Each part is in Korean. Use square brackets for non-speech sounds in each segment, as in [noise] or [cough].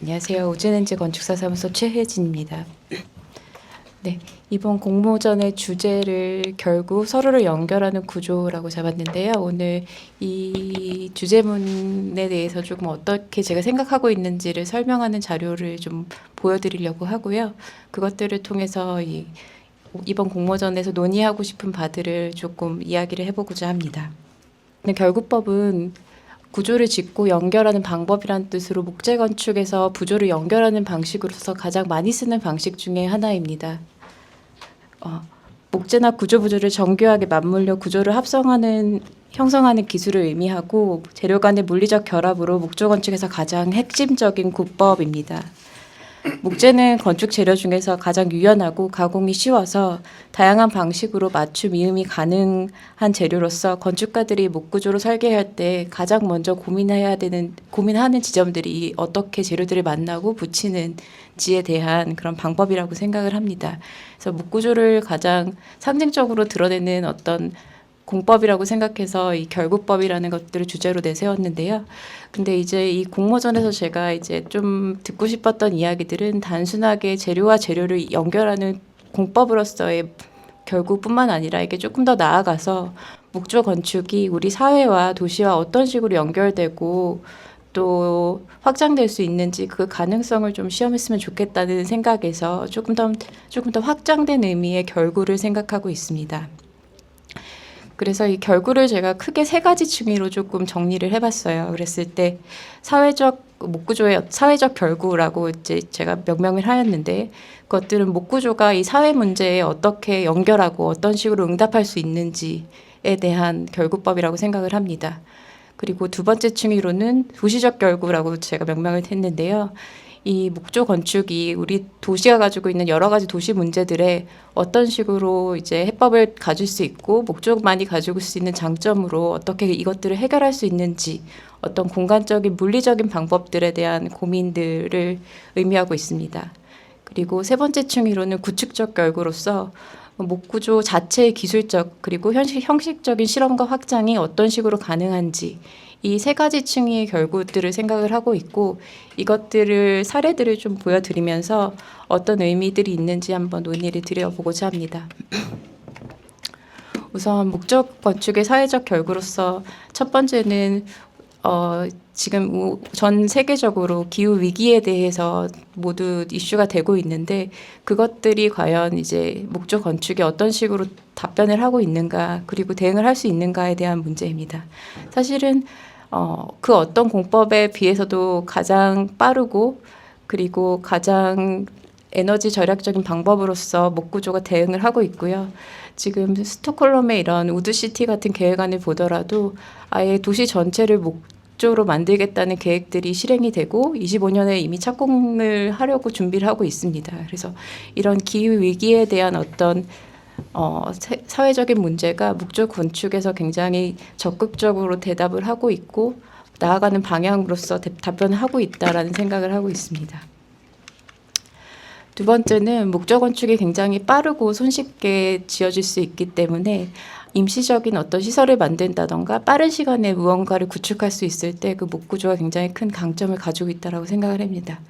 안녕하세요. 오진엔지 건축사 사무소 최혜진입니다. 네, 이번 공모전의 주제를 결국 서로를 연결하는 구조라고 잡았는데요. 오늘 이 주제문에 대해서 조금 어떻게 제가 생각하고 있는지를 설명하는 자료를 좀 보여드리려고 하고요. 그것들을 통해서 이 이번 공모전에서 논의하고 싶은 바들을 조금 이야기를 해보고자 합니다. 결국법은 구조를 짓고 연결하는 방법이란 뜻으로 목재 건축에서 부조를 연결하는 방식으로서 가장 많이 쓰는 방식 중에 하나입니다. 어, 목재나 구조 부조를 정교하게 맞물려 구조를 합성하는 형성하는 기술을 의미하고 재료 간의 물리적 결합으로 목조 건축에서 가장 핵심적인 구법입니다. 목재는 건축 재료 중에서 가장 유연하고 가공이 쉬워서 다양한 방식으로 맞춤 이음이 가능한 재료로서 건축가들이 목구조로 설계할 때 가장 먼저 고민해야 되는 고민하는 지점들이 어떻게 재료들을 만나고 붙이는지에 대한 그런 방법이라고 생각을 합니다. 그래서 목구조를 가장 상징적으로 드러내는 어떤 공법이라고 생각해서 이 결구법이라는 것들을 주제로 내세웠는데요. 근데 이제 이 공모전에서 제가 이제 좀 듣고 싶었던 이야기들은 단순하게 재료와 재료를 연결하는 공법으로서의 결구뿐만 아니라 이게 조금 더 나아가서 목조 건축이 우리 사회와 도시와 어떤 식으로 연결되고 또 확장될 수 있는지 그 가능성을 좀 시험했으면 좋겠다는 생각에서 조금 더 조금 더 확장된 의미의 결구를 생각하고 있습니다. 그래서 이 결구를 제가 크게 세 가지 층위로 조금 정리를 해봤어요. 그랬을 때 사회적 목구조의 사회적 결구라고 이제 제가 명명을 하였는데 그것들은 목구조가 이 사회 문제에 어떻게 연결하고 어떤 식으로 응답할 수 있는지에 대한 결구법이라고 생각을 합니다. 그리고 두 번째 층위로는 도시적 결구라고 제가 명명을 했는데요. 이 목조 건축이 우리 도시가 가지고 있는 여러 가지 도시 문제들에 어떤 식으로 이제 해법을 가질 수 있고 목조만이 가지고 수 있는 장점으로 어떻게 이것들을 해결할 수 있는지 어떤 공간적인 물리적인 방법들에 대한 고민들을 의미하고 있습니다. 그리고 세 번째 층위로는 구축적 결구로서 목구조 자체의 기술적 그리고 현실 형식적인 실험과 확장이 어떤 식으로 가능한지 이 세 가지 층의 결구들을 생각을 하고 있고 이것들을 사례들을 좀 보여드리면서 어떤 의미들이 있는지 한번 논의를 드려보고자 합니다. [clears throat] 우선 목적 건축의 사회적 결구로서 첫 번째는 어, 지금 우- 전 세계적으로 기후 위기에 대해서 모두 이슈가 되고 있는데 그것들이 과연 이제 목적 건축에 어떤 식으로 답변을 하고 있는가 그리고 대응을 할 수 있는가에 대한 문제입니다. 사실은 어, 그 어떤 공법에 비해서도 가장 빠르고 그리고 가장 에너지 절약적인 방법으로서 목구조가 대응을 하고 있고요. 지금 스톡홀름의 이런 우드시티 같은 계획안을 보더라도 아예 도시 전체를 목조로 만들겠다는 계획들이 실행이 되고 25년에 이미 착공을 하려고 준비를 하고 있습니다. 그래서 이런 기후 위기에 대한 어떤 어, 세- 사회적인 문제가 목조 건축에서 굉장히 적극적으로 대답을 하고 있고 나아가는 방향으로서 대- 답변을 하고 있다라는 생각을 하고 있습니다. 두 번째는 목조 건축이 굉장히 빠르고 손쉽게 지어질 수 있기 때문에 임시적인 어떤 시설을 만든다던가 빠른 시간에 무언가를 구축할 수 있을 때 그 목구조가 굉장히 큰 강점을 가지고 있다라고 생각을 합니다.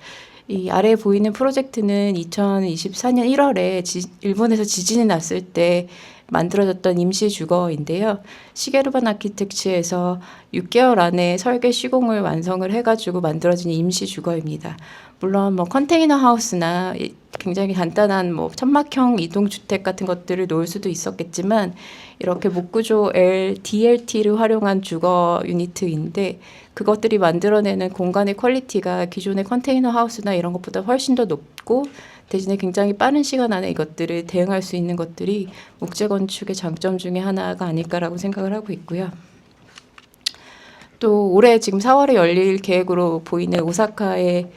이 아래에 보이는 프로젝트는 2024년 1월에 지, 일본에서 지진이 났을 때 만들어졌던 임시 주거인데요. 시게루반 아키텍츠에서 6개월 안에 설계 시공을 완성을 해가지고 만들어진 임시 주거입니다. 물론 뭐 컨테이너 하우스나 이- 굉장히 간단한 뭐 천막형 이동 주택 같은 것들을 놓을 수도 있었겠지만 이렇게 목구조 L, DLT를 활용한 주거 유니트인데 그것들이 만들어내는 공간의 퀄리티가 기존의 컨테이너 하우스나 이런 것보다 훨씬 더 높고 대신에 굉장히 빠른 시간 안에 이것들을 대응할 수 있는 것들이 목재 건축의 장점 중에 하나가 아닐까라고 생각을 하고 있고요. 또 올해 지금 4월에 열릴 계획으로 보이는 오사카의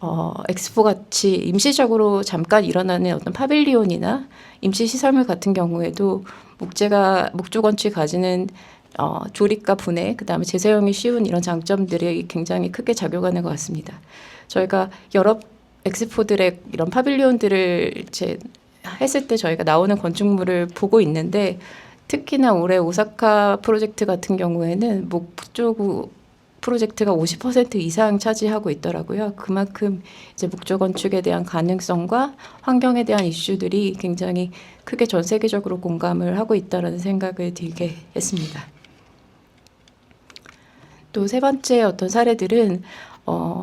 어, 엑스포 같이 임시적으로 잠깐 일어나는 어떤 파빌리온이나 임시 시설물 같은 경우에도 목재가 목조 건축이 가지는 어, 조립과 분해, 그 다음에 재사용이 쉬운 이런 장점들이 굉장히 크게 작용하는 것 같습니다. 저희가 여러 엑스포들의 이런 파빌리온들을 이제 했을 때 저희가 나오는 건축물을 보고 있는데 특히나 올해 오사카 프로젝트 같은 경우에는 목조 프로젝트가 50% 이상 차지하고 있더라고요. 그만큼 이제 목조 건축에 대한 가능성과 환경에 대한 이슈들이 굉장히 크게 전 세계적으로 공감을 하고 있다라는 생각을 들게 했습니다. 또 세 번째 어떤 사례들은 어,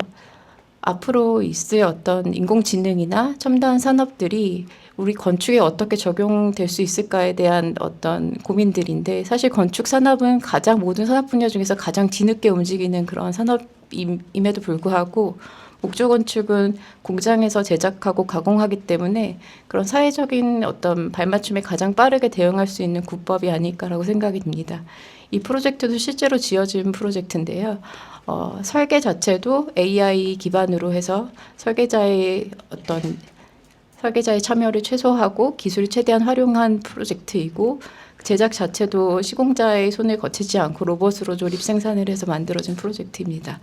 앞으로 있을 어떤 인공지능이나 첨단 산업들이 우리 건축에 어떻게 적용될 수 있을까에 대한 어떤 고민들인데 사실 건축 산업은 가장 모든 산업 분야 중에서 가장 뒤늦게 움직이는 그런 산업임에도 불구하고 목조 건축은 공장에서 제작하고 가공하기 때문에 그런 사회적인 어떤 발맞춤에 가장 빠르게 대응할 수 있는 국법이 아닐까라고 생각이 듭니다. 이 프로젝트도 실제로 지어진 프로젝트인데요. 어, 설계 자체도 AI 기반으로 해서 설계자의 어떤 설계자의 참여를 최소화하고 기술을 최대한 활용한 프로젝트이고 제작 자체도 시공자의 손을 거치지 않고 로봇으로 조립 생산을 해서 만들어진 프로젝트입니다.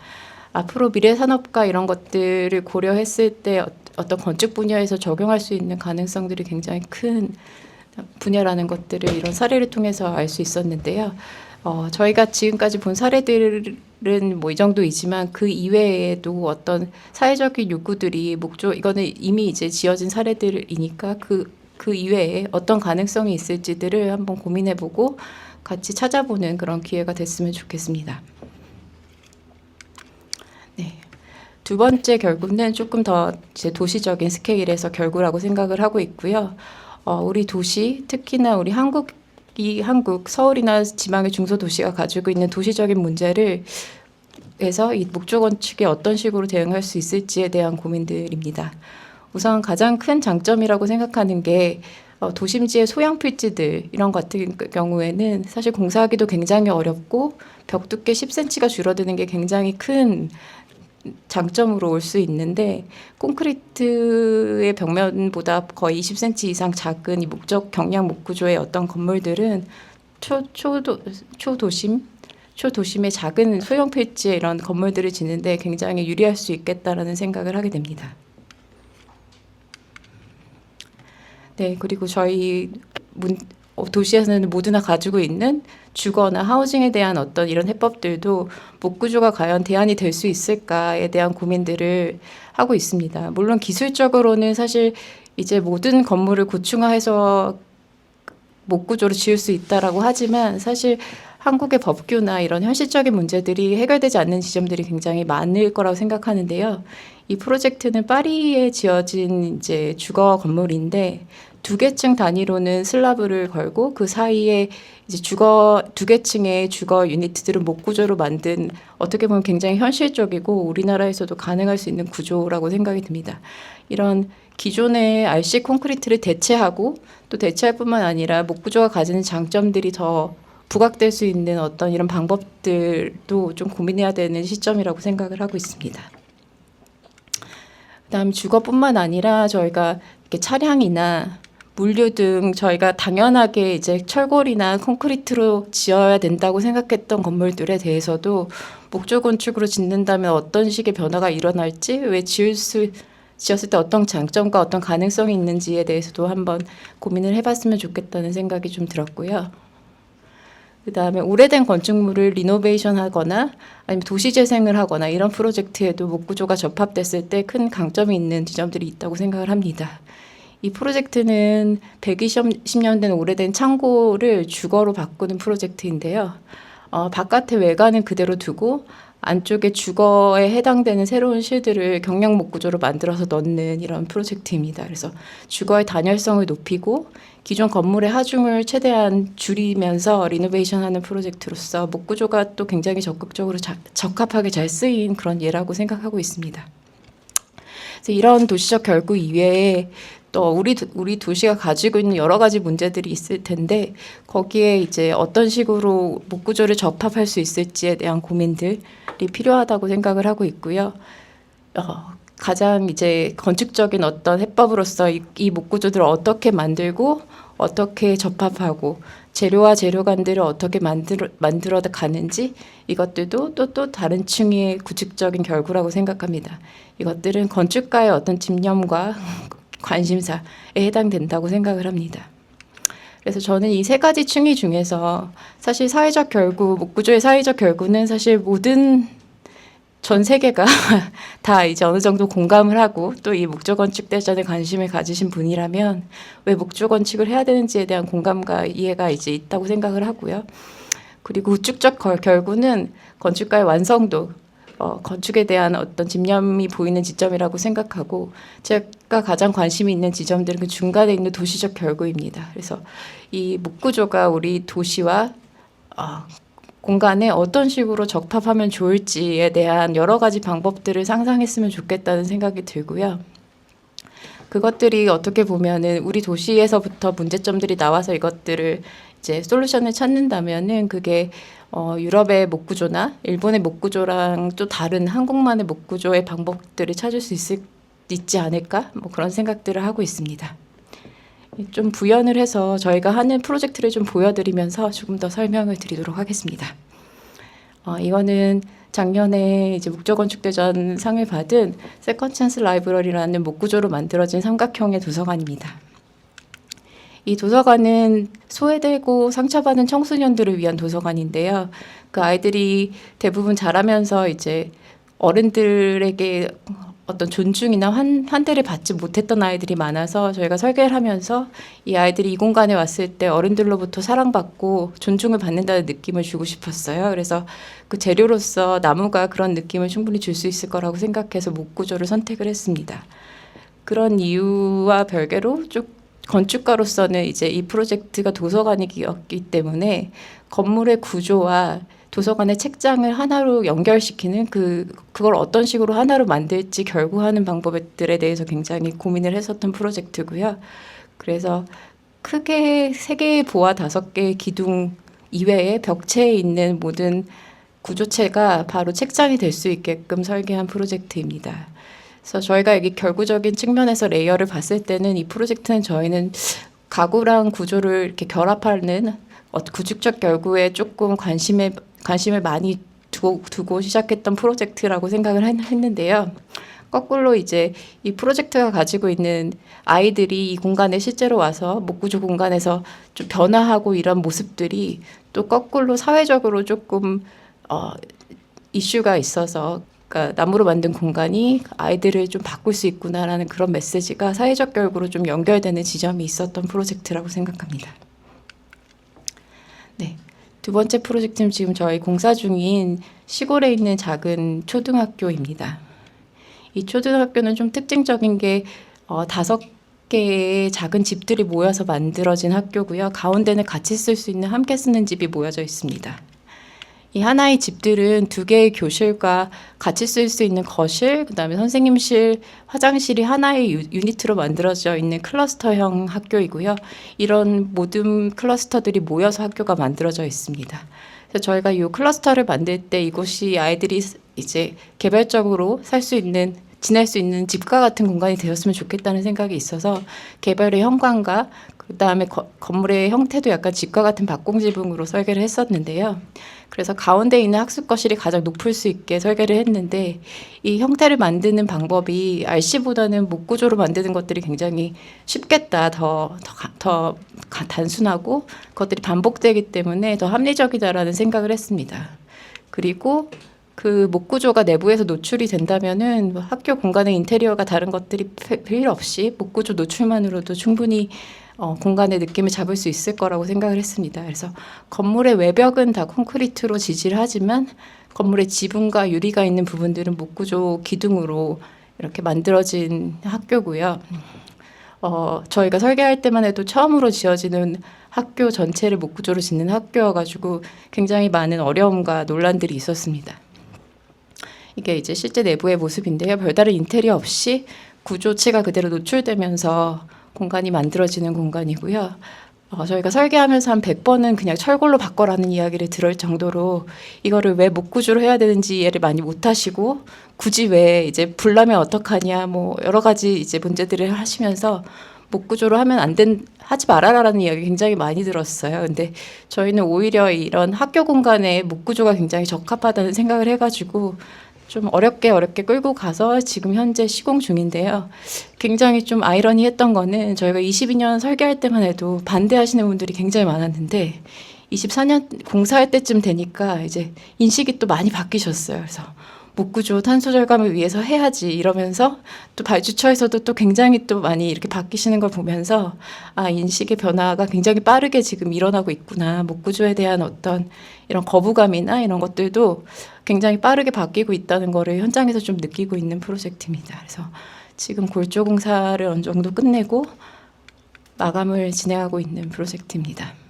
앞으로 미래 산업과 이런 것들을 고려했을 때 어- 어떤 건축 분야에서 적용할 수 있는 가능성들이 굉장히 큰 분야라는 것들을 이런 사례를 통해서 알 수 있었는데요. 어, 저희가 지금까지 본 사례들은 뭐 이 정도이지만 그 이외에도 어떤 사회적인 요구들이 목조 이거는 이미 이제 지어진 사례들이니까 그그 이외에 어떤 가능성이 있을지들을 한번 고민해보고 같이 찾아보는 그런 기회가 됐으면 좋겠습니다. 네. 두 번째 결구는 조금 더 이제 도시적인 스케일에서 결구라고 생각을 하고 있고요. 어, 우리 도시, 특히나 우리 한국 이 한국 서울이나 지방의 중소도시가 가지고 있는 도시적인 문제를 해서 이 목조 건축에 어떤 식으로 대응할 수 있을지에 대한 고민들입니다. 우선 가장 큰 장점이라고 생각하는 게 어, 도심지의 소형 필지들 이런 같은 경우에는 사실 공사하기도 굉장히 어렵고 벽 두께 10cm가 줄어드는 게 굉장히 큰 장점으로 올 수 있는데 콘크리트의 벽면보다 거의 20cm 이상 작은 이 목적 경량 목구조의 어떤 건물들은 초 초도 초도심 초도심의 작은 소형 필지에 이런 건물들을 짓는데 굉장히 유리할 수 있겠다라는 생각을 하게 됩니다. 네, 그리고 저희 문, 어, 도시에서는 모두나 가지고 있는 주거나 하우징에 대한 어떤 이런 해법들도 목구조가 과연 대안이 될 수 있을까에 대한 고민들을 하고 있습니다. 물론 기술적으로는 사실 이제 모든 건물을 고층화해서 목구조로 지을 수 있다라고 하지만 사실 한국의 법규나 이런 현실적인 문제들이 해결되지 않는 지점들이 굉장히 많을 거라고 생각하는데요. 이 프로젝트는 파리에 지어진 이제 주거 건물인데 두 개층 단위로는 슬라브를 걸고 그 사이에 이제 주거 두 개층의 주거 유니트들을 목구조로 만든 어떻게 보면 굉장히 현실적이고 우리나라에서도 가능할 수 있는 구조라고 생각이 듭니다. 이런 기존의 RC 콘크리트를 대체하고 또 대체할 뿐만 아니라 목구조가 가지는 장점들이 더 부각될 수 있는 어떤 이런 방법들도 좀 고민해야 되는 시점이라고 생각을 하고 있습니다. 그다음 주거뿐만 아니라 저희가 차량이나 물류 등 저희가 당연하게 이제 철골이나 콘크리트로 지어야 된다고 생각했던 건물들에 대해서도 목조 건축으로 짓는다면 어떤 식의 변화가 일어날지 왜 지을 수 지었을 때 어떤 장점과 어떤 가능성이 있는지에 대해서도 한번 고민을 해봤으면 좋겠다는 생각이 좀 들었고요. 그 다음에 오래된 건축물을 리노베이션 하거나 아니면 도시 재생을 하거나 이런 프로젝트에도 목구조가 접합됐을 때 큰 강점이 있는 지점들이 있다고 생각을 합니다. 이 프로젝트는 120년 된 오래된 창고를 주거로 바꾸는 프로젝트인데요. 어, 바깥의 외관은 그대로 두고 안쪽에 주거에 해당되는 새로운 실들을 경량 목 구조로 만들어서 넣는 이런 프로젝트입니다. 그래서 주거의 단열성을 높이고 기존 건물의 하중을 최대한 줄이면서 리노베이션하는 프로젝트로서 목 구조가 또 굉장히 적극적으로 자, 적합하게 잘 쓰인 그런 예라고 생각하고 있습니다. 이런 도시적 결구 이외에 또 우리 도- 우리 도시가 가지고 있는 여러 가지 문제들이 있을 텐데 거기에 이제 어떤 식으로 목구조를 접합할 수 있을지에 대한 고민들이 필요하다고 생각을 하고 있고요. 어, 가장 이제 건축적인 어떤 해법으로서 이, 이 목구조들을 어떻게 만들고 어떻게 접합하고 재료와 재료 간들을 어떻게 만들어 만들어 가는지 이것들도 또또 다른 층의 구축적인 결구라고 생각합니다. 이것들은 건축가의 어떤 집념과 관심사에 해당된다고 생각을 합니다. 그래서 저는 이 세 가지 층위 중에서 사실 사회적 결구, 목구조의 사회적 결구는 사실 모든 전 세계가 [laughs] 다 이제 어느 정도 공감을 하고 또 이 목조 건축 대전에 관심을 가지신 분이라면 왜 목조 건축을 해야 되는지에 대한 공감과 이해가 이제 있다고 생각을 하고요. 그리고 우측적 결- 결구는 건축가의 완성도, 어, 건축에 대한 어떤 집념이 보이는 지점이라고 생각하고 제가 가장 관심이 있는 지점들은 그 중간에 있는 도시적 결구입니다. 그래서 이 목구조가 우리 도시와 어, 공간에 어떤 식으로 적합하면 좋을지에 대한 여러 가지 방법들을 상상했으면 좋겠다는 생각이 들고요. 그것들이 어떻게 보면은 우리 도시에서부터 문제점들이 나와서 이것들을 이제 솔루션을 찾는다면은 그게 어, 유럽의 목구조나 일본의 목구조랑 또 다른 한국만의 목구조의 방법들을 찾을 수 있을, 있지 않을까? 뭐 그런 생각들을 하고 있습니다. 좀 부연을 해서 저희가 하는 프로젝트를 좀 보여드리면서 조금 더 설명을 드리도록 하겠습니다. 어, 이거는 작년에 이제 목조건축대전 상을 받은 세컨 찬스 라이브러리라는 목구조로 만들어진 삼각형의 도서관입니다. 이 도서관은 소외되고 상처받은 청소년들을 위한 도서관인데요. 그 아이들이 대부분 자라면서 이제 어른들에게 어떤 존중이나 환, 환대를 받지 못했던 아이들이 많아서 저희가 설계를 하면서 이 아이들이 이 공간에 왔을 때 어른들로부터 사랑받고 존중을 받는다는 느낌을 주고 싶었어요. 그래서 그 재료로서 나무가 그런 느낌을 충분히 줄 수 있을 거라고 생각해서 목구조를 선택을 했습니다. 그런 이유와 별개로 쭉 건축가로서는 이제 이 프로젝트가 도서관이었기 때문에 건물의 구조와 도서관의 책장을 하나로 연결시키는 그 그걸 어떤 식으로 하나로 만들지 결구하는 방법들에 대해서 굉장히 고민을 했었던 프로젝트고요. 그래서 크게 세 개의 보와 다섯 개의 기둥 이외에 벽체에 있는 모든 구조체가 바로 책장이 될 수 있게끔 설계한 프로젝트입니다. 그래서 저희가 여기 결구적인 측면에서 레이어를 봤을 때는 이 프로젝트는 저희는 가구랑 구조를 이렇게 결합하는 어, 구축적 결구에 조금 관심에 관심을 많이 두고, 두고 시작했던 프로젝트라고 생각을 했- 했는데요. 거꾸로 이제 이 프로젝트가 가지고 있는 아이들이 이 공간에 실제로 와서 목구조 공간에서 좀 변화하고 이런 모습들이 또 거꾸로 사회적으로 조금 어, 이슈가 있어서 그러니까 나무로 만든 공간이 아이들을 좀 바꿀 수 있구나라는 그런 메시지가 사회적 결구로 좀 연결되는 지점이 있었던 프로젝트라고 생각합니다. 네. 두 번째 프로젝트는 지금 저희 공사 중인 시골에 있는 작은 초등학교입니다. 이 초등학교는 좀 특징적인 게 어, 다섯 개의 작은 집들이 모여서 만들어진 학교고요. 가운데는 같이 쓸 수 있는 함께 쓰는 집이 모여져 있습니다. 이 하나의 집들은 두 개의 교실과 같이 쓸 수 있는 거실, 그다음에 선생님실, 화장실이 하나의 유- 유니트로 만들어져 있는 클러스터형 학교이고요. 이런 모든 클러스터들이 모여서 학교가 만들어져 있습니다. 그래서 저희가 이 클러스터를 만들 때 이곳이 아이들이 이제 개별적으로 살 수 있는 지낼 수 있는 집과 같은 공간이 되었으면 좋겠다는 생각이 있어서 개별의 현관과 그다음에 거- 건물의 형태도 약간 집과 같은 박공지붕으로 설계를 했었는데요. 그래서 가운데 있는 학습 거실이 가장 높을 수 있게 설계를 했는데 이 형태를 만드는 방법이 RC보다는 목구조로 만드는 것들이 굉장히 쉽겠다. 더, 더, 가- 더 가- 단순하고 그것들이 반복되기 때문에 더 합리적이다라는 생각을 했습니다. 그리고 그 목구조가 내부에서 노출이 된다면은 뭐 학교 공간의 인테리어가 다른 것들이 필- 필요 없이 목구조 노출만으로도 충분히 어, 공간의 느낌을 잡을 수 있을 거라고 생각을 했습니다. 그래서 건물의 외벽은 다 콘크리트로 지지를 하지만 건물의 지붕과 유리가 있는 부분들은 목구조 기둥으로 이렇게 만들어진 학교고요. 어, 저희가 설계할 때만 해도 처음으로 지어지는 학교 전체를 목구조로 짓는 학교여가지고 굉장히 많은 어려움과 논란들이 있었습니다. 이게 이제 실제 내부의 모습인데요. 별다른 인테리어 없이 구조체가 그대로 노출되면서 공간이 만들어지는 공간이고요. 어, 저희가 설계하면서 한 100번은 그냥 철골로 바꿔라는 이야기를 들을 정도로 이거를 왜 목구조로 해야 되는지 이해를 많이 못 하시고 굳이 왜 이제 불나면 어떡하냐 뭐 여러 가지 이제 문제들을 하시면서 목구조로 하면 안 된, 하지 말아라라는 이야기 굉장히 많이 들었어요. 근데 저희는 오히려 이런 학교 공간에 목구조가 굉장히 적합하다는 생각을 해가지고 좀 어렵게 어렵게 끌고 가서 지금 현재 시공 중인데요. 굉장히 좀 아이러니했던 거는 저희가 22년 설계할 때만 해도 반대하시는 분들이 굉장히 많았는데 24년 공사할 때쯤 되니까 이제 인식이 또 많이 바뀌셨어요. 그래서 목구조 탄소 절감을 위해서 해야지 이러면서 또 발주처에서도 또 굉장히 또 많이 이렇게 바뀌시는 걸 보면서 아 인식의 변화가 굉장히 빠르게 지금 일어나고 있구나 목구조에 대한 어떤 이런 거부감이나 이런 것들도 굉장히 빠르게 바뀌고 있다는 거를 현장에서 좀 느끼고 있는 프로젝트입니다. 그래서 지금 골조 공사를 어느 정도 끝내고 마감을 진행하고 있는 프로젝트입니다.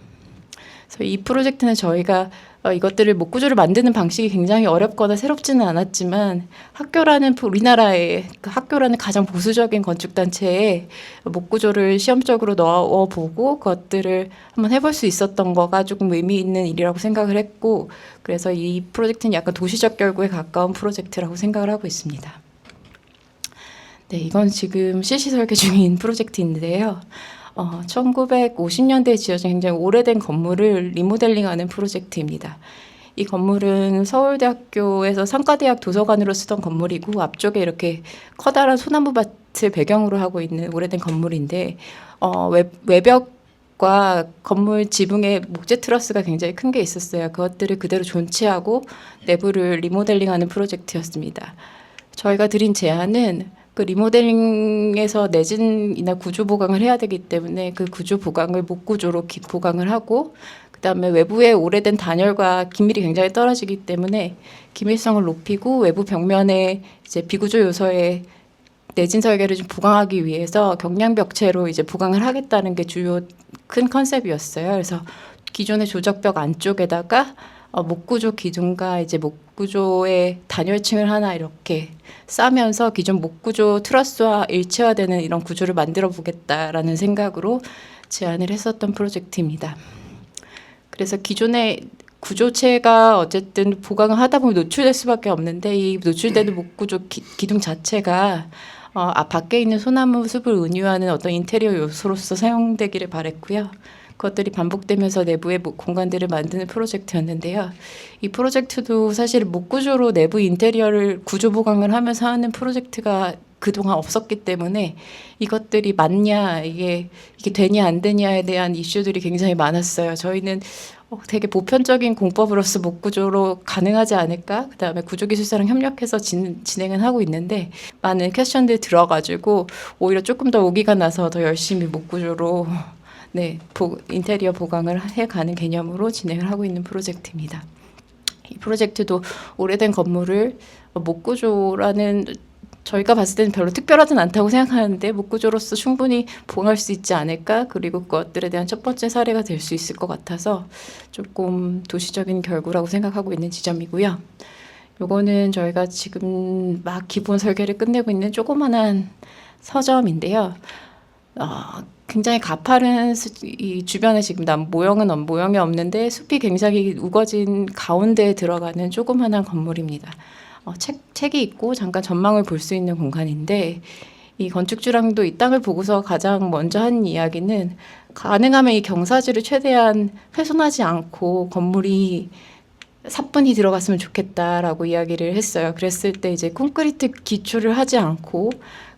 그래서 이 프로젝트는 저희가 어, 이것들을 목구조를 만드는 방식이 굉장히 어렵거나 새롭지는 않았지만 학교라는 부- 우리나라의 그 학교라는 가장 보수적인 건축 단체에 목구조를 시험적으로 넣어보고 그것들을 한번 해볼 수 있었던 거가 조금 의미 있는 일이라고 생각을 했고 그래서 이 프로젝트는 약간 도시적 결구에 가까운 프로젝트라고 생각을 하고 있습니다. 네, 이건 지금 실시 설계 중인 [laughs] 프로젝트인데요. 어, 1950년대에 지어진 굉장히 오래된 건물을 리모델링하는 프로젝트입니다. 이 건물은 서울대학교에서 상가대학 도서관으로 쓰던 건물이고 앞쪽에 이렇게 커다란 소나무 밭을 배경으로 하고 있는 오래된 건물인데 어, 외, 외벽과 건물 지붕에 목재 트러스가 굉장히 큰 게 있었어요. 그것들을 그대로 존치하고 내부를 리모델링하는 프로젝트였습니다. 저희가 드린 제안은 그 리모델링에서 내진이나 구조 보강을 해야 되기 때문에 그 구조 보강을 목구조로 기- 보강을 하고 그다음에 외부의 오래된 단열과 기밀이 굉장히 떨어지기 때문에 기밀성을 높이고 외부 벽면에 이제 비구조 요소의 내진 설계를 좀 보강하기 위해서 경량 벽체로 이제 보강을 하겠다는 게 주요 큰 컨셉이었어요. 그래서 기존의 조적벽 안쪽에다가 어, 목구조 기둥과 이제 목구조의 단열층을 하나 이렇게 싸면서 기존 목구조 트러스와 일체화되는 이런 구조를 만들어 보겠다라는 생각으로 제안을 했었던 프로젝트입니다. 그래서 기존의 구조체가 어쨌든 보강을 하다 보면 노출될 수밖에 없는데 이 노출되는 목구조 기, 기둥 자체가 어, 아, 밖에 있는 소나무 숲을 은유하는 어떤 인테리어 요소로서 사용되기를 바랬고요. 그것들이 반복되면서 내부의 모- 공간들을 만드는 프로젝트였는데요. 이 프로젝트도 사실 목구조로 내부 인테리어를 구조 보강을 하면서 하는 프로젝트가 그동안 없었기 때문에 이것들이 맞냐 이게 이게 되냐 안 되냐에 대한 이슈들이 굉장히 많았어요. 저희는 어, 되게 보편적인 공법으로서 목구조로 가능하지 않을까? 그 다음에 구조기술사랑 협력해서 진, 진행은 하고 있는데 많은 퀘션들이 들어가지고 오히려 조금 더 오기가 나서 더 열심히 목구조로 네 보, 인테리어 보강을 해가는 개념으로 진행을 하고 있는 프로젝트입니다. 이 프로젝트도 오래된 건물을 목구조라는 저희가 봤을 때는 별로 특별하진 않다고 생각하는데 목구조로서 충분히 보강할 수 있지 않을까 그리고 그것들에 대한 첫 번째 사례가 될 수 있을 것 같아서 조금 도시적인 결구라고 생각하고 있는 지점이고요. 요거는 저희가 지금 막 기본 설계를 끝내고 있는 조그만한 서점인데요. 어, 굉장히 가파른 수, 이 주변에 지금 남 모형은 없- 모형이 없는데 숲이 굉장히 우거진 가운데에 들어가는 조그만한 건물입니다. 어, 책, 책이 있고 잠깐 전망을 볼 수 있는 공간인데 이 건축주랑도 이 땅을 보고서 가장 먼저 한 이야기는 가능하면 이 경사지를 최대한 훼손하지 않고 건물이 사뿐히 들어갔으면 좋겠다라고 이야기를 했어요. 그랬을 때 이제 콘크리트 기초를 하지 않고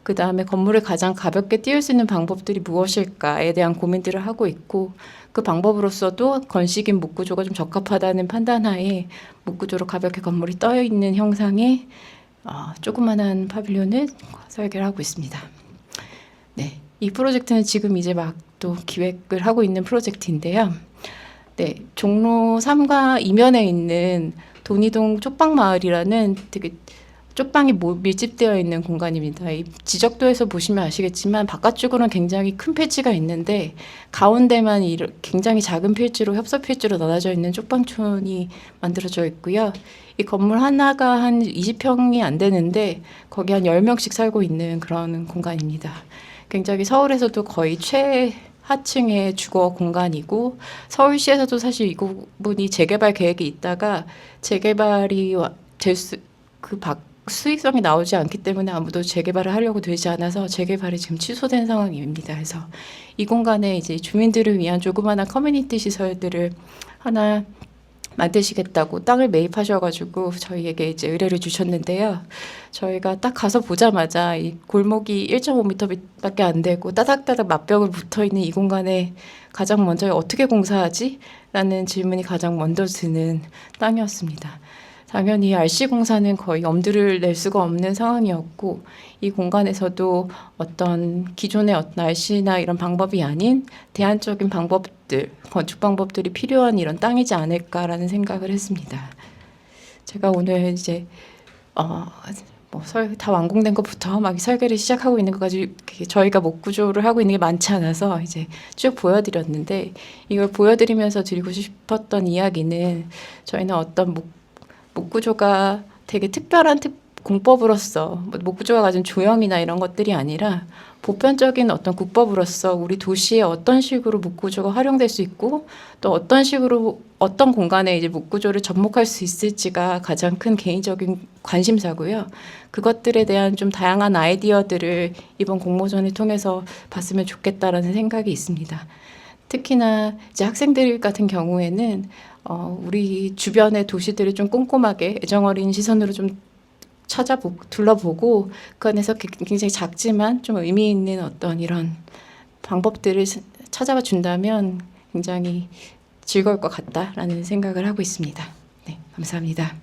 그 다음에 건물을 가장 가볍게 띄울 수 있는 방법들이 무엇일까에 대한 고민들을 하고 있고 그 방법으로서도 건식인 목구조가 좀 적합하다는 판단하에 목구조로 가볍게 건물이 떠 있는 형상의 어, 조그만한 파빌리온을 설계를 하고 있습니다. 네, 이 프로젝트는 지금 이제 막 또 기획을 하고 있는 프로젝트인데요. 네, 종로 3가 이면에 있는 돈이동 쪽방마을이라는 되게 쪽방이 모- 밀집되어 있는 공간입니다. 이 지적도에서 보시면 아시겠지만 바깥쪽으로는 굉장히 큰 필지가 있는데 가운데만 굉장히 작은 필지로 협소 필지로 나눠져 있는 쪽방촌이 만들어져 있고요. 이 건물 하나가 한 20평이 안 되는데 거기 한 10명씩 살고 있는 그런 공간입니다. 굉장히 서울에서도 거의 최 하층의 주거 공간이고 서울시에서도 사실 이 부분이 재개발 계획이 있다가 재개발이 될수그박 수익성이 나오지 않기 때문에 아무도 재개발을 하려고 되지 않아서 재개발이 지금 취소된 상황입니다. 그래서 이 공간에 이제 주민들을 위한 조그마한 커뮤니티 시설들을 하나 만드시겠다고 땅을 매입하셔가지고 저희에게 이제 의뢰를 주셨는데요. 저희가 딱 가서 보자마자 이 골목이 1.5m밖에 안 되고 따닥따닥 맞벽을 붙어 있는 이 공간에 가장 먼저 어떻게 공사하지? 라는 질문이 가장 먼저 드는 땅이었습니다. 당연히 RC 공사는 거의 엄두를 낼 수가 없는 상황이었고 이 공간에서도 어떤 기존의 어떤 RC나 이런 방법이 아닌 대안적인 방법들, 건축 방법들이 필요한 이런 땅이지 않을까라는 생각을 했습니다. 제가 오늘 이제 어, 뭐다 완공된 것부터 막 설계를 시작하고 있는 것까지 저희가 목 구조를 하고 있는 게 많지 않아서 이제 쭉 보여드렸는데 이걸 보여드리면서 드리고 싶었던 이야기는 저희는 어떤 목, 목 구조가 되게 특별한 특, 공법으로서 뭐목 구조가 가진 조형이나 이런 것들이 아니라 보편적인 어떤 국법으로서 우리 도시에 어떤 식으로 목 구조가 활용될 수 있고 또 어떤 식으로 어떤 공간에 이제 목 구조를 접목할 수 있을지가 가장 큰 개인적인 관심사고요. 그것들에 대한 좀 다양한 아이디어들을 이번 공모전을 통해서 봤으면 좋겠다라는 생각이 있습니다. 특히나 이제 학생들 같은 경우에는 어, 우리 주변의 도시들을 좀 꼼꼼하게 애정어린 시선으로 좀 찾아보 둘러보고 그 안에서 기- 굉장히 작지만 좀 의미 있는 어떤 이런 방법들을 스- 찾아봐 준다면 굉장히 즐거울 것 같다라는 생각을 하고 있습니다. 네, 감사합니다.